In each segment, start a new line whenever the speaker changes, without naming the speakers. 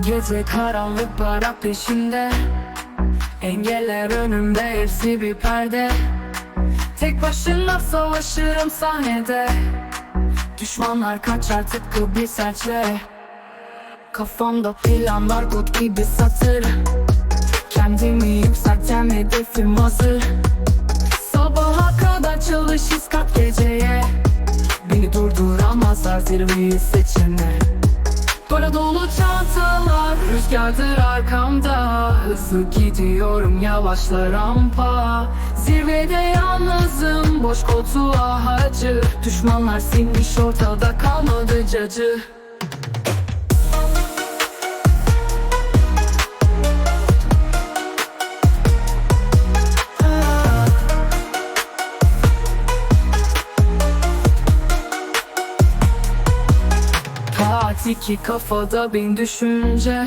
Gece karanlık para peşinde. Engeller önümde hepsi bir perde. Tek başına savaşırım sahnede. Düşmanlar kaçar tıpkı bir serçe Kafamda planlar kod gibi satır. Kendimi yükselten hedefim hazır. Sabaha kadar çalışırız kat geceye. Beni durduramazlar zirveyi seçene Para dolu çantalar Rüzgardır arkamda. Hızlı gidiyorum yavaşla rampa. Zirvede yalnızım Boş koltuğa hacı Düşmanlar sinmiş ortada kalmadı cacı Saat iki kafada bin düşünce.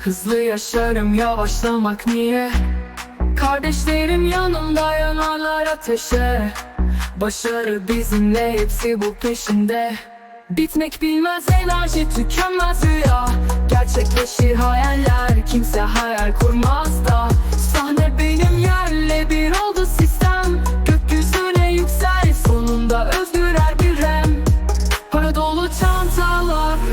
Hızlı yaşarım yavaşlamak niye? Kardeşlerim yanımda yanarlar ateşe. Başarı bizimle hepsi bu peşinde. Bitmek bilmez enerji tükenmez rüya. Gerçekleşir hayaller kimse hayal kurmaz da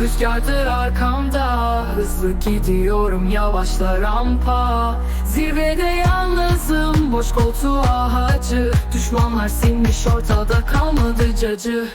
Rüzgardır arkamda Hızlı gidiyorum yavaşla rampa. Zirvede yalnızım Boş koltuğa hacı. Düşmanlar sinmiş ortada kalmadı cacı